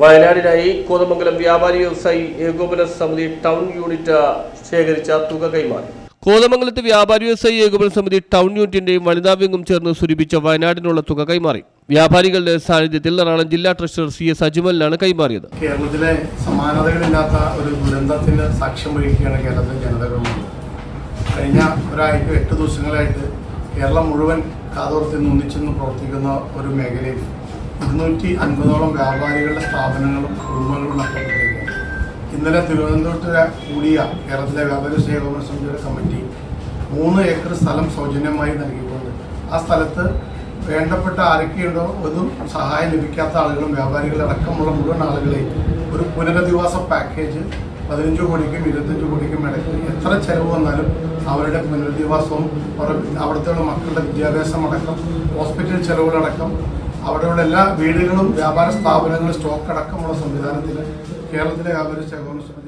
വയനാടിനായി കോതമംഗലം വ്യാപാരി വ്യവസായി ഏകോപന സമിതി ടൗൺ യൂണിറ്റ് ശേഖരിച്ച തുക കൈമാറി. കോതമംഗലത്ത് വ്യാപാരി വ്യവസായി ഏകോപന സമിതി ടൗൺ യൂണിറ്റിന്റെയും വനിതാ വിംഗും ചേർന്ന് സ്വരൂപിച്ച വയനാടിനുള്ള തുക കൈമാറി. വ്യാപാരികളുടെ സാന്നിധ്യത്തിൽ എറണാകുളം ജില്ലാ ട്രഷറർ സി എസ് അജ്മലിനാണ് കൈമാറിയത്. കേരളത്തിലെ സമാനതകളില്ലാത്ത ഒരു ദുരന്തത്തിന് സാക്ഷ്യം വഹിക്കുകയാണ് കേരളത്തിലെ ജനതകളുള്ളത് കഴിഞ്ഞ ഒരാഴ്ച എട്ട് ദിവസങ്ങളായിട്ട് കേരളം മുഴുവൻ കാതോർത്തിൽ നിന്നിച്ചെന്ന് പ്രവർത്തിക്കുന്ന ഒരു മേഖലയിൽ ഇരുന്നൂറ്റി അൻപതോളം വ്യാപാരികളുടെ സ്ഥാപനങ്ങളും കുടുംബങ്ങളും നഷ്ടപ്പെട്ടിരുന്നു ഇന്നലെ തിരുവനന്തപുരത്ത് കൂടിയ കേരളത്തിലെ വ്യാപാരി സേവന സമിതിയുടെ കമ്മിറ്റി മൂന്ന് ഏക്കർ സ്ഥലം സൗജന്യമായി നൽകിയിട്ടുണ്ട്. ആ സ്ഥലത്ത് വേണ്ടപ്പെട്ട ആരൊക്കെയുണ്ടോ ഒന്നും സഹായം ലഭിക്കാത്ത ആളുകളും വ്യാപാരികളടക്കമുള്ള മുഴുവൻ ആളുകളെയും ഒരു പുനരധിവാസ പാക്കേജ് പതിനഞ്ച് കോടിക്കും ഇരുപത്തഞ്ച് കോടിക്കും ഇടയ്ക്ക് എത്ര ചെലവ് വന്നാലും അവരുടെ പുനരധിവാസവും അവിടുത്തെ മക്കളുടെ വിദ്യാഭ്യാസം അടക്കം ഹോസ്പിറ്റൽ ചെലവുകളടക്കം അവിടെയുള്ള എല്ലാ വീടുകളും വ്യാപാര സ്ഥാപനങ്ങളും സ്റ്റോക്ക് അടക്കമുള്ള സംവിധാനത്തിൽ കേരളത്തിലെ വ്യാപാര ശേഖരണ സമിതി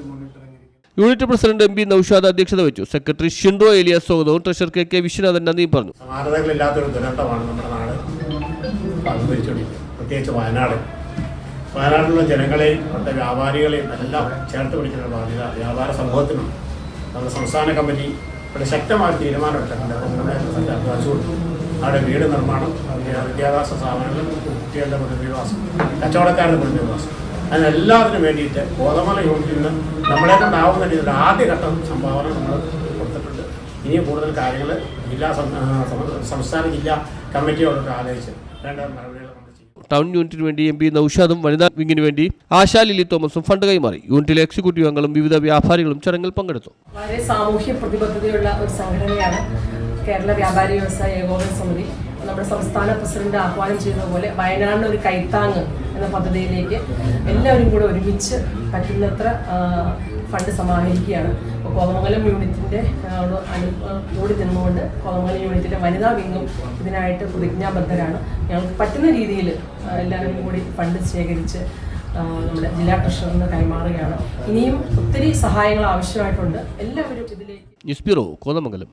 unit president M P Noushad അധ്യക്ഷത വെച്ചു സെക്രട്ടറി ഷിൻഡോ എലിയാസ് സ്വാഗതവും ട്രഷർ കെ കെ വിശ്വനാഥൻ നന്ദിയും പറഞ്ഞു. സമാനതകളില്ലാത്തൊരു ദുരന്തമാണ് നമ്മുടെ നാട്. പ്രത്യേകിച്ച് വയനാട്. വയനാട്ടിലുള്ള ജനങ്ങളെയും അവിടുത്തെ വ്യാപാരികളെയും എല്ലാം ചേർത്ത് പിടിക്കുന്ന ബാധ്യത വ്യാപാര സമൂഹത്തിനുണ്ട്. നമ്മുടെ സംസ്ഥാന കമ്മിറ്റി ഇവിടെ ശക്തമായ തീരുമാനമെടുത്തിട്ടുണ്ട് കൊടുത്തു അവിടെ വീട് നിർമ്മാണം വിദ്യാ- വിദ്യാഭ്യാസ സ്ഥാപനങ്ങൾ കുട്ടികളുടെ പുനരധിവാസം കച്ചവടക്കാരുടെ പുനരധിവാസം അതിനെല്ലാത്തിനും വേണ്ടിയിട്ട് ഗോതമല യൂണിറ്റിൽ നിന്ന് നമ്മളെ കൊണ്ടാവുന്ന രീതിയിൽ ആദ്യഘട്ടം സംഭാവന നമ്മൾ കൊടുത്തിട്ടുണ്ട്. ഇനിയും കൂടുതൽ കാര്യങ്ങൾ ജില്ലാ സംസ്ഥാന ജില്ലാ കമ്മിറ്റിയോടൊക്കെ ആലോചിച്ച് വേണ്ട ചെയ്യും ടൗൺ യൂണിറ്റിന് വേണ്ടി എം പി നൌഷാദും വനിതാ വിങ്ങിന് വേണ്ടി ആശാ ലിലി തോമസും ഫണ്ട് കൈമാറി. യൂണിറ്റിലെ എക്സിക്യൂട്ടീവ് അംഗങ്ങളും വിവിധ വ്യാപാരികളും ചടങ്ങിൽ പങ്കെടുത്തു. വളരെ സാമൂഹ്യ പ്രതിബദ്ധതയുള്ള ഒരു സംഘടനയാണ് കേരള വ്യാപാരി വ്യവസായ ഏകോപന സമിതി. നമ്മുടെ സംസ്ഥാന പ്രസിഡന്റ് ആഹ്വാനം ചെയ്യുന്ന പോലെ വയനാടിന് ഒരു കൈത്താങ് എന്ന പദ്ധതിയിലേക്ക് എല്ലാവരും കൂടെ ഒരുമിച്ച് പറ്റുന്നത്ര ഫണ്ട് സമാഹരിക്കുകയാണ്. അപ്പോൾ കോതമംഗലം യൂണിറ്റിന്റെ കൂടി നിന്നുകൊണ്ട് കോതമംഗലം യൂണിറ്റിന്റെ വനിതാ വിംഗും ഇതിനായിട്ട് പ്രതിജ്ഞാബദ്ധരാണ്. ഞങ്ങൾക്ക് പറ്റുന്ന രീതിയിൽ എല്ലാവരും കൂടി ഫണ്ട് ശേഖരിച്ച് നമ്മുടെ ജില്ലാ ട്രഷറിന് കൈമാറുകയാണ്. ഇനിയും ഒത്തിരി സഹായങ്ങൾ ആവശ്യമായിട്ടുണ്ട്. എല്ലാവരും ഇതിലേക്ക് ന്യൂസ് ബ്യൂറോ കോതമംഗലം.